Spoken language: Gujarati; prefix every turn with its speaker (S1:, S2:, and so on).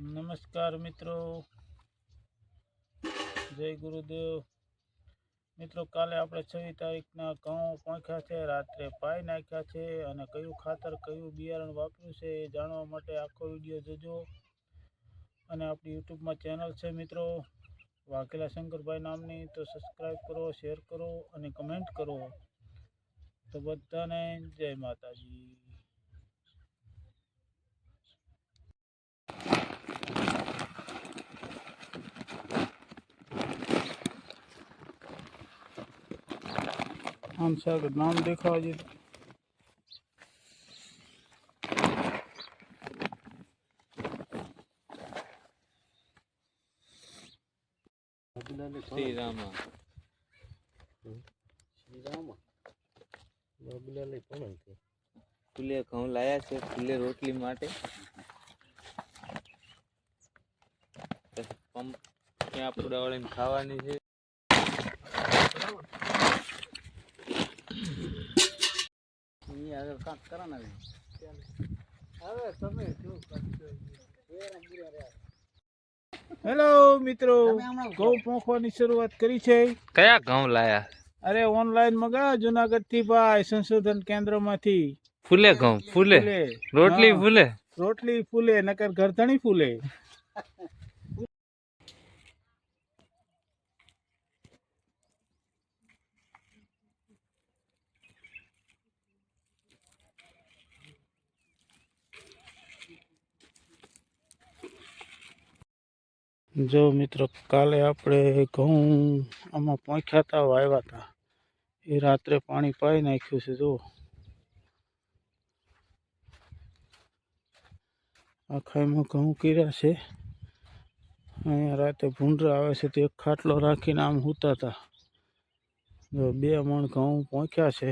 S1: નમસ્કાર મિત્રો. જય ગુરુદેવ. મિત્રો, કાલે આપણે છવ્વીસ તારીખના ઘઉં પાંખ્યા છે, રાત્રે પાઈ નાખ્યા છે અને કયું ખાતર, કયું બિયારણ વાપર્યું છે એ જાણવા માટે આખો વીડિયો જોજો. અને આપણી યુટ્યુબમાં ચેનલ છે મિત્રો, વાઘેલા શંકરભાઈ નામની, તો સબસ્ક્રાઈબ કરો શેર કરો અને કમેન્ટ કરો. તો બધાને જય માતાજી. આમ સાગર નામ દેખાવા જોઈએ
S2: શ્રી રામા ફૂલે ઘઉં લાયા છે ફૂલે રોટલી માટે. પંપ ત્યાં પુડાવાળીને ખાવાની છે.
S1: હેલો મિત્રો. ઘઉં પોંખવાની શરૂઆત કરી છે.
S2: કયા ઘઉં લાયા?
S1: અરે ઓનલાઈન મગા જુનાગઢથી ભાઈ સંશોધન કેન્દ્રમાંથી.
S2: ફૂલે ઘઉં ફૂલે. રોટલી ફૂલે?
S1: રોટલી ફૂલે નકર ગરધણી ફૂલે. જો મિત્રો, કાલે આપણે ઘઉં આમાં પોંખ્યા હતા વાવ્યા હતા એ રાત્રે પાણી પાઈ નાખ્યું છે જો આખામાં ઘઉં કર્યા છે. અહીંયા રાતે ભૂંડરા આવે છે, તો ખાટલો રાખીને આમ સૂતા હતા બે મણ ઘઉં પોંખ્યા છે.